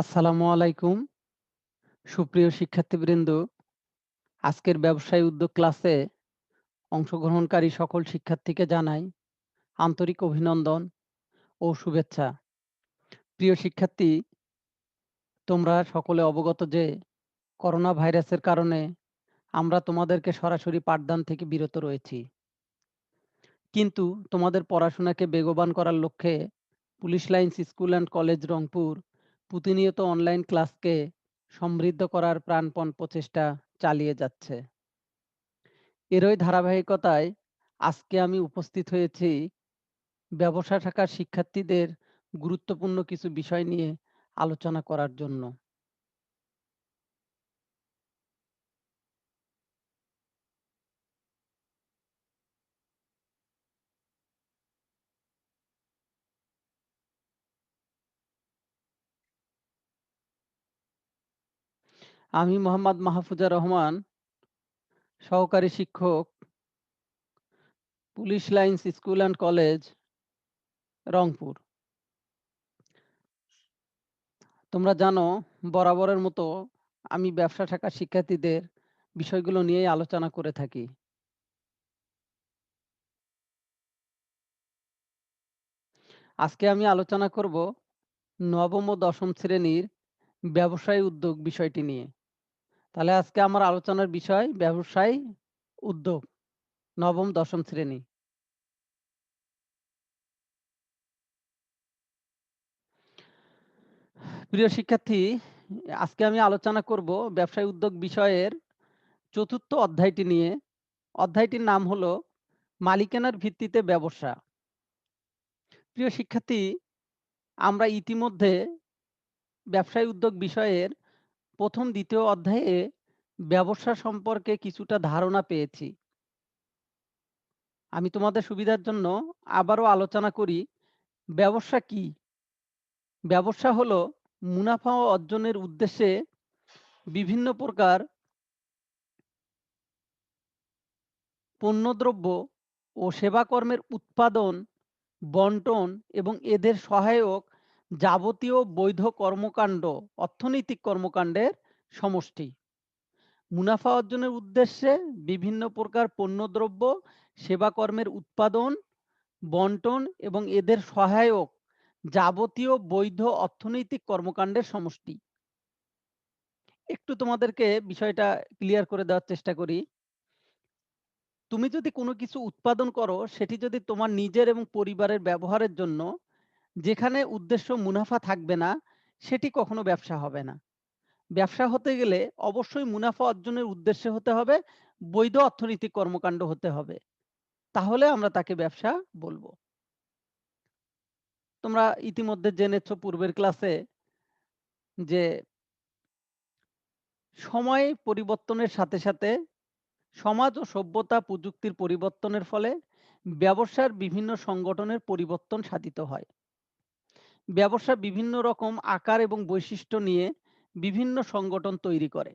আসসালামু আলাইকুম। সুপ্রিয় শিক্ষার্থীবৃন্দ, আজকের ব্যবসায় উদ্যোগ ক্লাসে অংশগ্রহণকারী সকল শিক্ষার্থীকে জানাই আন্তরিক অভিনন্দন ও শুভেচ্ছা। প্রিয় শিক্ষার্থী, তোমরা সকলে অবগত যে করোনা ভাইরাসের কারণে আমরা তোমাদেরকে সরাসরি পাঠদান থেকে বিরত রয়েছি। কিন্তু তোমাদের পড়াশোনাকে বেগবান করার লক্ষ্যে police lines school and college Rangpur প্রতিনিয়ত অনলাইন ক্লাসকে সমৃদ্ধ করার প্রাণপণ প্রচেষ্টা চালিয়ে যাচ্ছে। এরই ধারাবাহিকতায় আজকে আমি উপস্থিত হয়েছি ব্যবসা শাখার শিক্ষার্থীদের গুরুত্বপূর্ণ কিছু বিষয় নিয়ে আলোচনা করার জন্য। আমি মোহাম্মদ মাহফুজা রহমান, সহকারী শিক্ষক, police lines school and college, Rangpur. তোমরা জানো, বরাবরের মতো আমি ব্যবসা শাখার শিক্ষার্থীদের বিষয়গুলো নিয়েই আলোচনা করে থাকি। আজকে আমি আলোচনা করব নবম ও দশম শ্রেণির ব্যবসায় উদ্যোগ বিষয়টি নিয়ে। তাহলে আজকে আমার আলোচনার বিষয় ব্যবসায় উদ্যোগ নবম দশম শ্রেণি। প্রিয় শিক্ষার্থী, আজকে আমি আলোচনা করব ব্যবসায় উদ্যোগ বিষয়ের চতুর্থ অধ্যায়টি নিয়ে। অধ্যায়টির নাম হলো মালিকানার ভিত্তিতে ব্যবসা। প্রিয় শিক্ষার্থী, আমরা ইতিমধ্যে ব্যবসায় উদ্যোগ বিষয়ের প্রথম দ্বিতীয় অধ্যায়ে ব্যবসা সম্পর্কে কিছুটা ধারণা পেয়েছি। আমি তোমাদের সুবিধার জন্য আবারও আলোচনা করি ব্যবসা কি? ব্যবসা হলো মুনাফা অর্জনের উদ্দেশ্যে বিভিন্ন প্রকার পণ্যদ্রব্য ও সেবাকর্মের উৎপাদন, বন্টন এবং এদের সহায়ক যাবতীয় বৈধ কর্মকাণ্ড অর্থনৈতিক কর্মকাণ্ডের সমষ্টি। মুনাফা অর্জনের উদ্দেশ্যে বিভিন্ন প্রকার পণ্যদ্রব্য, সেবাকর্মের উৎপাদন, বন্টন এবং এদের সহায়ক যাবতীয় বৈধ অর্থনৈতিক কর্মকাণ্ডের সমষ্টি। একটু তোমাদেরকে বিষয়টা ক্লিয়ার করে দেওয়ার চেষ্টা করি। তুমি যদি কোনো কিছু উৎপাদন করো, সেটি যদি তোমার নিজের এবং পরিবারের ব্যবহারের জন্য যেখানে উদ্দেশ্য মুনাফা থাকবে না, সেটি কখনো ব্যবসা হবে না। ব্যবসা হতে গেলে অবশ্যই মুনাফা অর্জনের উদ্দেশ্যে হতে হবে, বৈধ অর্থনৈতিক কর্মকাণ্ড হতে হবে। তাহলে আমরা তাকে ব্যবসা বলব তোমরা ইতিমধ্যে জেনেছো পূর্বের ক্লাসে যে সময় পরিবর্তনের সাথে, সাথে সমাজ ও সভ্যতা প্রযুক্তির পরিবর্তনের ফলে ব্যবসার বিভিন্ন সংগঠনের পরিবর্তন সাধিত হয়। ব্যবসা বিভিন্ন রকম আকার এবং বৈশিষ্ট্য নিয়ে বিভিন্ন সংগঠন তৈরি করে।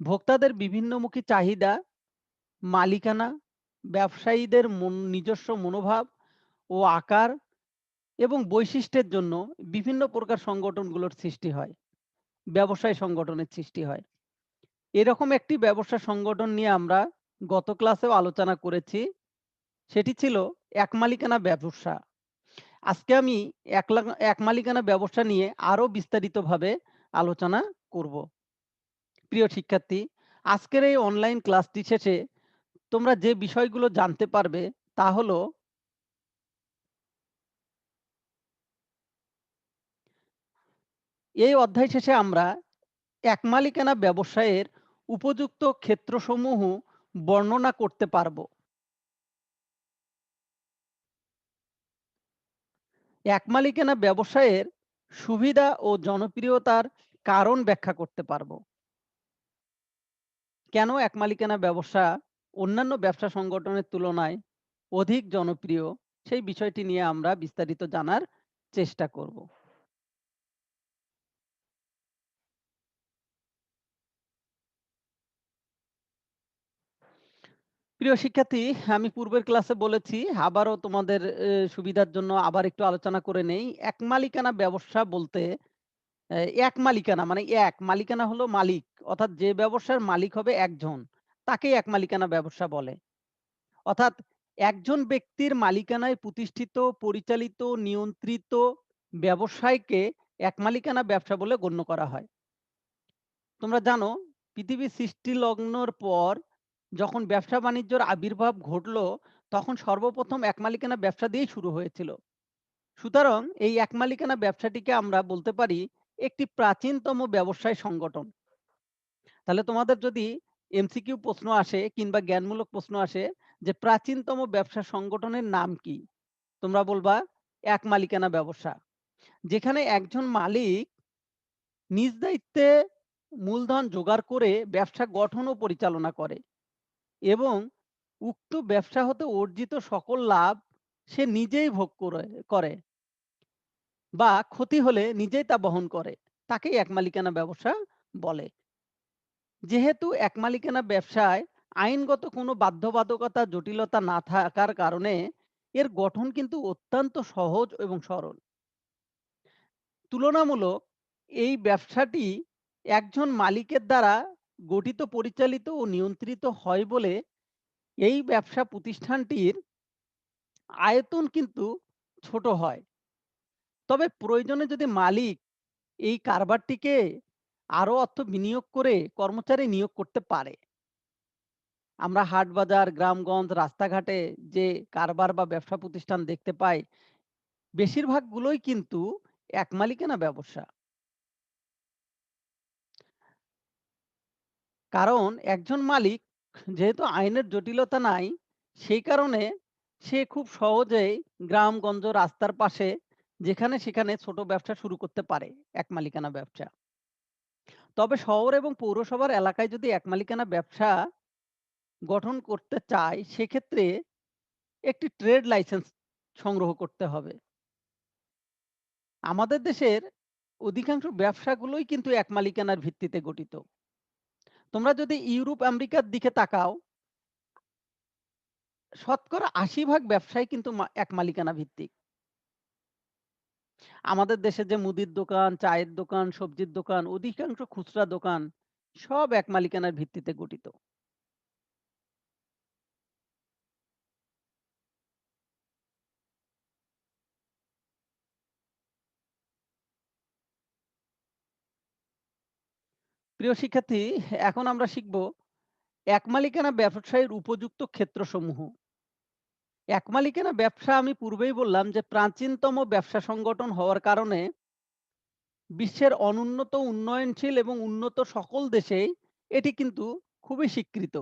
ভোক্তাদের বিভিন্নমুখী চাহিদা, মালিকানা, ব্যবসায়ীদের নিজস্ব মনোভাব ও আকার এবং বৈশিষ্ট্যের জন্য বিভিন্ন প্রকার সংগঠনগুলোর সৃষ্টি হয়। ব্যবসায় সংগঠনের সৃষ্টি হয়। এরকম একটি ব্যবসা সংগঠন নিয়ে আমরা গত ক্লাসেও আলোচনা করেছি। সেটি ছিল এক মালিকানা ব্যবসা। আজকে আমি এক লা এক মালিকানা ব্যবসা নিয়ে আরও বিস্তারিতভাবে আলোচনা করব। প্রিয় শিক্ষার্থী, আজকের এই অনলাইন ক্লাসটি শেষে তোমরা যে বিষয়গুলো জানতে পারবে তা হলো এই অধ্যায় শেষে আমরা এক মালিকানা ব্যবসায়ের উপযুক্ত ক্ষেত্রসমূহ বর্ণনা করতে পারব। এক মালিকানা ব্যবসায়ের সুবিধা ও জনপ্রিয়তার কারণ ব্যাখ্যা করতে পারব। কেন এক মালিকানা ব্যবসা অন্যান্য ব্যবসা সংগঠনের তুলনায় অধিক জনপ্রিয় সেই বিষয়টি নিয়ে আমরা বিস্তারিত জানার চেষ্টা করব। প্রিয় শিক্ষার্থী, আমি পূর্বের ক্লাসে বলেছি, আবারও তোমাদের সুবিধার জন্য আবার একটু আলোচনা করে নেই। এক মালিকানা ব্যবসা বলতে এক মালিকানা মানে এক মালিকানা হলো মালিক। অর্থাৎ যে ব্যবসার মালিক হবে একজন, তাকেই এক মালিকানা ব্যবসা বলে। অর্থাৎ একজন ব্যক্তির মালিকানায় প্রতিষ্ঠিত, পরিচালিত, নিয়ন্ত্রিত ব্যবসায়কে এক মালিকানা ব্যবসা বলে গণ্য করা হয়। তোমরা জানো পৃথিবীর সৃষ্টি লগ্নর পর যখন ব্যবসা-বাণিজ্যর আবির্ভাব ঘটলো, তখন সর্বপ্রথম এক মালিকানা ব্যবসা দিয়েই শুরু হয়েছিল। সুতরাং এই এক মালিকানা ব্যবসাটিকে আমরা বলতে পারি একটি প্রাচীনতম ব্যবসায় সংগঠন। তাহলে তোমাদের যদি এমসিকিউ প্রশ্ন আসে কিংবা জ্ঞানমূলক প্রশ্ন আসে যে প্রাচীনতম ব্যবসা সংগঠনের নাম কি? তোমরা বলবা এক মালিকানা ব্যবসা। যেখানে একজন মালিক নিজ দায়িত্বে মূলধন জোগাড় করে ব্যবসা গঠন ও পরিচালনা করে এবং উক্ত ব্যবসা হতে অর্জিত সকল লাভ সে নিজেই ভোগ করে বা ক্ষতি হলে নিজেই তা বহন করে। তাকেই এক মালিকানা ব্যবসা বলে। যেহেতু এক মালিকানা ব্যবসায় আইনগত কোনো বাধ্যবাধকতা, জটিলতা না থাকার কারণে এর গঠন কিন্তু অত্যন্ত সহজ এবং সরল। তুলনামূলক এই ব্যবসাটি একজন মালিকের দ্বারা গঠিত, পরিচালিত ও নিয়ন্ত্রিত হয় বলে এই ব্যবসা প্রতিষ্ঠানটির আয়তন কিন্তু ছোট হয়। তবে প্রয়োজনে যদি মালিক এই কারবারটিকে আরও অর্থ বিনিয়োগ করে কর্মচারী নিয়োগ করতে পারে। আমরা হাট বাজার, গ্রামগঞ্জ, রাস্তাঘাটে যে কারবার বা ব্যবসা প্রতিষ্ঠান দেখতে পাই, বেশিরভাগগুলোই কিন্তু এক মালিকানা ব্যবসা। কারণ একজন মালিক যেহেতু আইনের জটিলতা নাই, সেই কারণে সে খুব সহজেই গ্রামগঞ্জ, রাস্তার পাশে যেখানে সেখানে ছোট ব্যবসা শুরু করতে পারে, এক মালিকানা ব্যবসা। তবে শহর এবং পৌরসভার এলাকায় যদি এক মালিকানা ব্যবসা গঠন করতে চায়, সেক্ষেত্রে একটি ট্রেড লাইসেন্স সংগ্রহ করতে হবে। আমাদের দেশের অধিকাংশ ব্যবসাগুলোই কিন্তু এক মালিকানার ভিত্তিতে গঠিত। তোমরা যদি ইউরোপ, আমেরিকার দিকে তাকাও শতকরা ৮০ ভাগ ব্যবসায় কিন্তু এক মালিকানা ভিত্তিক। আমাদের দেশে যে মুদির দোকান, চায়ের দোকান, সবজির দোকান, অধিকাংশ খুচরা দোকান সব এক মালিকানার ভিত্তিতে গঠিত। প্রিয় শিক্ষার্থী, এখন আমরা শিখব এক মালিকানা ব্যবসায়ের উপযুক্ত ক্ষেত্রসমূহ। এক মালিকানা ব্যবসা আমি পূর্বেই বললাম যে প্রাচীনতম ব্যবসা সংগঠন হওয়ার কারণে বিশ্বের অনুন্নত, উন্নয়নশীল এবং উন্নত সকল দেশেই এটি কিন্তু খুবই স্বীকৃত।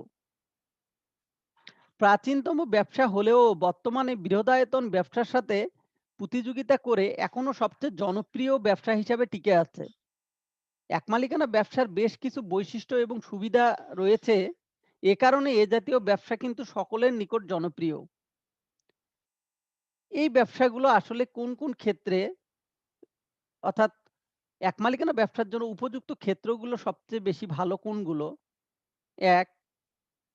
প্রাচীনতম ব্যবসা হলেও বর্তমানে বৃহদায়তন ব্যবসার সাথে প্রতিযোগিতা করে এখনও সবচেয়ে জনপ্রিয় ব্যবসা হিসাবে টিকে আছে। এক মালিকানা ব্যবসার বেশ কিছু বৈশিষ্ট্য এবং সুবিধা রয়েছে। এ কারণে এ জাতীয় ব্যবসা কিন্তু সকলের নিকট জনপ্রিয়। এই ব্যবসাগুলো আসলে কোন, কোন ক্ষেত্রে অর্থাৎ এক মালিকানা ব্যবসার জন্য উপযুক্ত ক্ষেত্রগুলো সবচেয়ে বেশি ভালো কোনগুলো? এক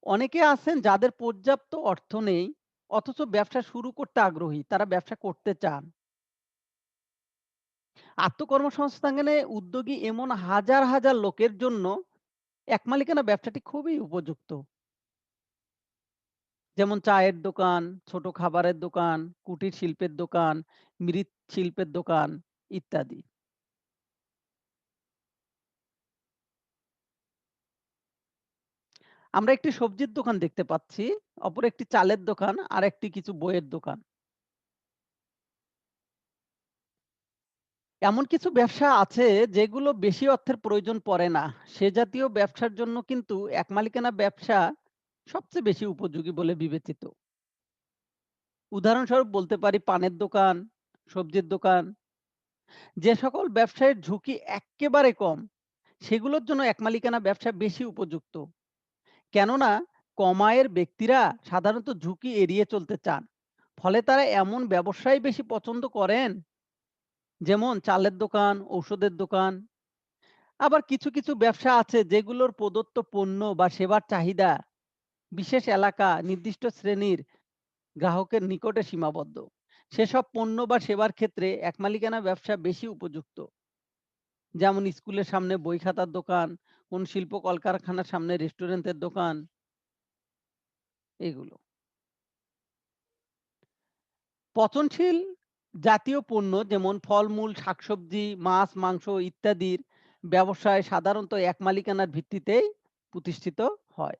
অনেকে আছেন যাদের পর্যাপ্ত অর্থ নেই অথচ ব্যবসা শুরু করতে আগ্রহী। তারা ব্যবসা করতে চান। আত্মকর্মসংস্থানে উদ্যোগী এমন হাজার, হাজার লোকের জন্য এক মালিকানা ব্যবসাটি খুবই উপযুক্ত। যেমন চায়ের দোকান, ছোট খাবারের দোকান, কুটির শিল্পের দোকান, মৃৎ শিল্পের দোকান ইত্যাদি। আমরা একটি সবজির দোকান দেখতে পাচ্ছি, অপর একটি চালের দোকান, আর একটি কিছু বইয়ের দোকান। এমন কিছু ব্যবসা আছে যেগুলো বেশি অর্থের প্রয়োজন পড়ে না। সে জাতীয় ব্যবসার জন্য কিন্তু এক মালিকানা ব্যবসা সবচেয়ে বেশি উপযোগী বলে বিবেচিত। উদাহরণস্বরূপ বলতে পারি পানের দোকান, সবজির দোকান। যে সকল ব্যবসায়ের ঝুঁকি এক্কেবারে কম, সেগুলোর জন্য এক মালিকানা ব্যবসা বেশি উপযুক্ত। কেননা কম আয়ের ব্যক্তিরা সাধারণত ঝুঁকি এড়িয়ে চলতে চান। ফলে তারা এমন ব্যবসাই বেশি পছন্দ করেন যেমন চালের দোকান, ঔষধের দোকান। আবার কিছু, কিছু ব্যবসা আছে যেগুলোর প্রদত্ত পণ্য বা সেবার চাহিদা বিশেষ এলাকা, নির্দিষ্ট শ্রেণির গ্রাহকের নিকটে সীমাবদ্ধ। সেসব পণ্য বা সেবার ক্ষেত্রে এক মালিকানা ব্যবসা বেশি উপযুক্ত। যেমন স্কুলের সামনে বই খাতার দোকান, কোন শিল্প কলকারখানার সামনে রেস্টুরেন্টের দোকান। এগুলো। পচনশীল জাতীয় পণ্য যেমন ফলমূল, শাকসবজি, মাছ, মাংস ইত্যাদির ব্যবসায় সাধারণত এক মালিকানার ভিত্তিতেই প্রতিষ্ঠিত হয়।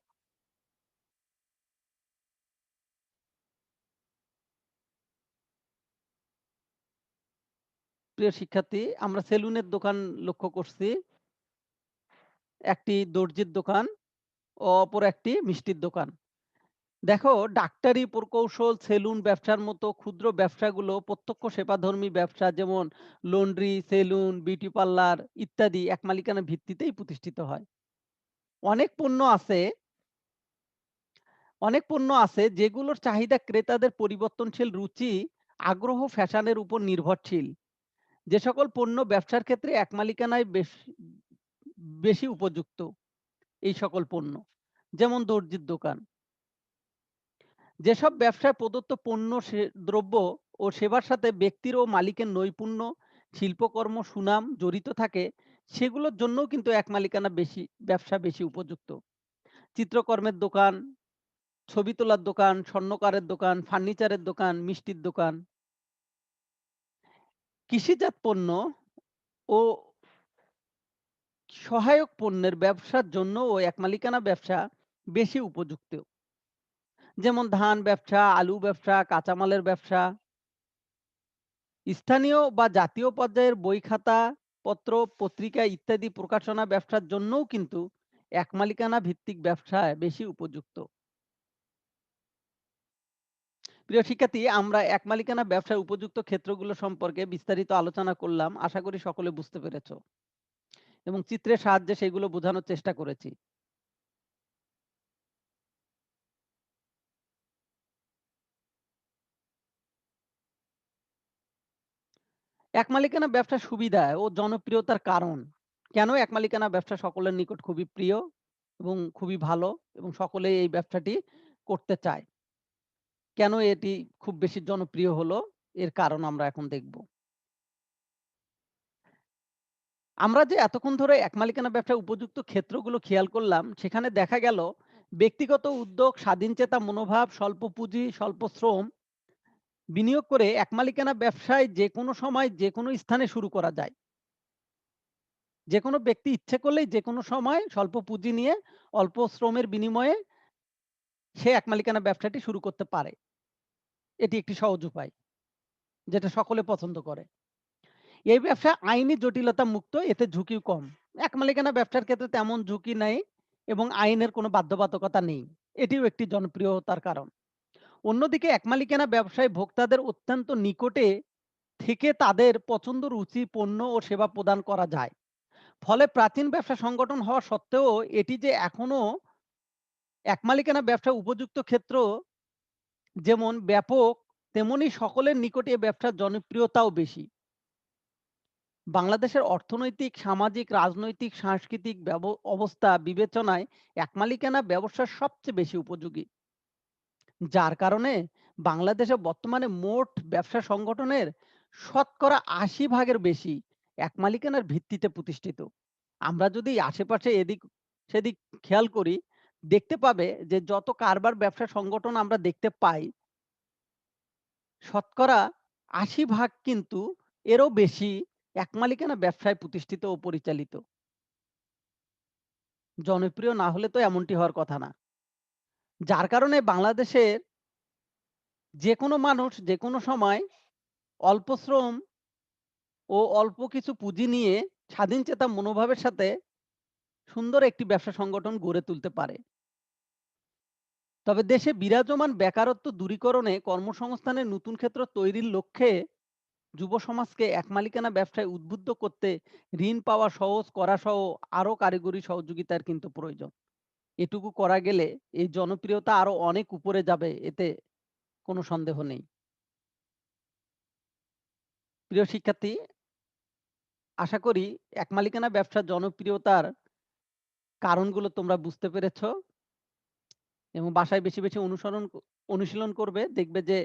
প্রিয় শিক্ষার্থী, আমরা সেলুনের দোকান লক্ষ্য করছি। একটি দর্জির দোকান ও অপর একটি মিষ্টির দোকান। দেখো ডাক্তারি প্রকৌশল, সেলুন ব্যবসার মতো ক্ষুদ্র ব্যবসাগুলো প্রত্যক্ষ সেবাধর্মী ব্যবসা যেমন লন্ড্রি, সেলুন, বিউটি পার্লার ইত্যাদি এক মালিকানা ভিত্তিতেই প্রতিষ্ঠিত হয়। অনেক পণ্য আছে অনেক পণ্য আছে যেগুলোর চাহিদা ক্রেতাদের পরিবর্তনশীল রুচি, আগ্রহ, ফ্যাশনের উপর নির্ভরশীল। যে সকল পণ্য ব্যবসার ক্ষেত্রে এক মালিকানায় বেশি বেশি উপযুক্ত এই সকল পণ্য। যেমন দর্জির দোকান। যেসব ব্যবসায় প্রদত্ত পণ্য দ্রব্য ও সেবার সাথে ব্যক্তির ও মালিকের নৈপুণ্য, শিল্পকর্ম, সুনাম জড়িত থাকে সেগুলোর জন্যও কিন্তু এক মালিকানা বেশি ব্যবসা বেশি উপযুক্ত। চিত্রকর্মের দোকান, ছবি তোলার দোকান, স্বর্ণকারের দোকান, ফার্নিচারের দোকান, মিষ্টির দোকান। কৃষিজাত পণ্য ও সহায়ক পণ্যের ব্যবসার জন্য ও এক মালিকানা ব্যবসা বেশি উপযুক্ত। যেমন ধান ব্যবসা, আলু ব্যবসা, কাঁচামালের ব্যবসা। স্থানীয় বা জাতীয় পর্যায়ের বই খাতা, পত্র, পত্রিকা ইত্যাদি প্রকাশনা ব্যবসার জন্যও কিন্তু এক মালিকানা ভিত্তিক ব্যবসায় বেশি উপযুক্ত। প্রিয় শিক্ষার্থী, আমরা এক মালিকানা ব্যবসায় উপযুক্ত ক্ষেত্রগুলো সম্পর্কে বিস্তারিত আলোচনা করলাম। আশা করি সকলে বুঝতে পেরেছ। এবং চিত্রের সাহায্যে সেগুলো বোঝানোর চেষ্টা করেছি। এক মালিকানা ব্যবসার সুবিধা ও জনপ্রিয়তার কারণ। কেন এক মালিকানা ব্যবসা সকলের নিকট খুবই প্রিয় এবং খুবই ভালো এবং সকলেই এই ব্যবসাটি করতে চায়। কেন এটি খুব বেশি জনপ্রিয় হলো এর কারণ আমরা এখন দেখব। আমরা যে এতক্ষণ ধরে এক মালিকানা ব্যবসার উপযুক্ত ক্ষেত্রগুলো খেয়াল করলাম সেখানে দেখা গেল ব্যক্তিগত উদ্যোগ, স্বাধীনচেতা মনোভাব, স্বল্প পুঁজি, স্বল্প শ্রম বিনিয়োগ করে এক মালিকানা ব্যবসায় যেকোনো সময় যে কোনো স্থানে শুরু করা যায়। যে কোনো ব্যক্তি ইচ্ছে করলেই যেকোনো সময় স্বল্প পুঁজি নিয়ে অল্প শ্রমের বিনিময়ে সে এক মালিকানা ব্যবসাটি শুরু করতে পারে। এটি একটি সহজ উপায়। যেটা সকলে পছন্দ করে। এই ব্যবসা আইনি জটিলতা মুক্ত, এতে ঝুঁকি কম। এক মালিকানা ব্যবসার ক্ষেত্রে তেমন ঝুঁকি নেই এবং আইনের কোনো বাধ্যবাধকতা নেই। এটিও একটি জনপ্রিয়তার কারণ। অন্যদিকে এক মালিকানা ব্যবসায় ভোক্তাদের অত্যন্ত নিকটে থেকে তাদের পছন্দ রুচি পণ্য ও সেবা প্রদান করা যায়। ফলে প্রাচীন ব্যবসা সংগঠন হওয়া সত্ত্বেও এটি যে এখনও এক মালিকানা ব্যবসা উপযুক্ত ক্ষেত্র যেমন ব্যাপক তেমনি সকলের নিকটে ব্যবসার জনপ্রিয়তাও বেশি। বাংলাদেশের অর্থনৈতিক, সামাজিক, রাজনৈতিক, সাংস্কৃতিক অবস্থা বিবেচনায় এক মালিকানা ব্যবসার সবচেয়ে বেশি উপযোগী। যার কারণে বাংলাদেশে বর্তমানে মোট ব্যবসা সংগঠনের শতকরা ৮০ ভাগের বেশি এক মালিকানার ভিত্তিতে প্রতিষ্ঠিত। আমরা যদি আশেপাশে এদিক সেদিক খেয়াল করি, দেখতে পাবে যে যত কারবার ব্যবসা সংগঠন আমরা দেখতে পাই শতকরা ৮০ ভাগ কিন্তু এরও বেশি এক মালিকানা ব্যবসায় প্রতিষ্ঠিত ও পরিচালিত। জনপ্রিয় না হলে তো এমনটি হওয়ার কথা না। যার কারণে বাংলাদেশের যেকোনো মানুষ যেকোনো সময় অল্প শ্রম ও অল্প কিছু পুঁজি নিয়ে স্বাধীন চেতা মনোভাবের সাথে সুন্দর একটি ব্যবসা সংগঠন গড়ে তুলতে পারে। তবে দেশে বিরাজমান বেকারত্ব দূরীকরণে কর্মসংস্থানের নতুন ক্ষেত্র তৈরির লক্ষ্যে যুব সমাজকে এক মালিকানা ব্যবসায় উদ্বুদ্ধ করতে ঋণ পাওয়া সহজ করা সহ আরও কারিগরি সহযোগিতার কিন্তু প্রয়োজন। এটুকু করা গেলে এই জনপ্রিয়তা আরও অনেক উপরে যাবে এতে কোনো সন্দেহ নেই। প্রিয় শিক্ষার্থী, আশা করি এক মালিকানা ব্যবসার জনপ্রিয়তার কারণগুলো তোমরা বুঝতে পেরেছ। এবং বাসায় বেশি, বেশি অনুসরণ অনুশীলন করবে। দেখবে যে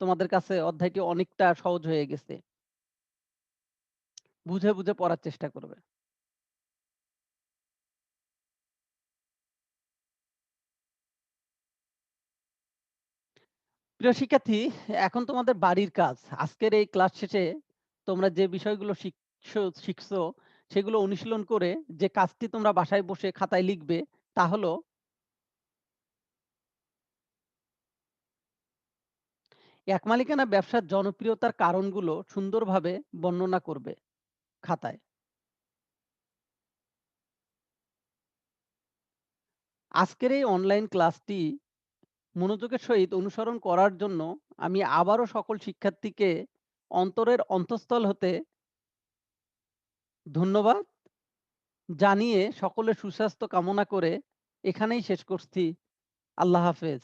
তোমাদের কাছে অধ্যায়টি অনেকটা সহজ হয়ে গেছে। বুঝে, বুঝে পড়ার চেষ্টা করবে। প্রিয় শিক্ষার্থী, এখন তোমাদের বাড়ির কাজ। আজকের এই ক্লাস শেষে তোমরা যে বিষয়গুলো শিখছো সেগুলো অনুশীলন করে যে কাজটি তোমরা বাসায় বসে খাতায় লিখবে তা হলো এক মালিকানা ব্যবসার জনপ্রিয়তার কারণগুলো সুন্দরভাবে বর্ণনা করবে খাতায়। আজকের এই অনলাইন ক্লাসটি মনোযোগের সহিত অনুসরণ করার জন্য আমি আবারও সকল শিক্ষার্থীকে অন্তরের অন্তঃস্থল হতে ধন্যবাদ জানিয়ে সকলের সুস্বাস্থ্য কামনা করে এখানেই শেষ করছি। আল্লাহ হাফেজ।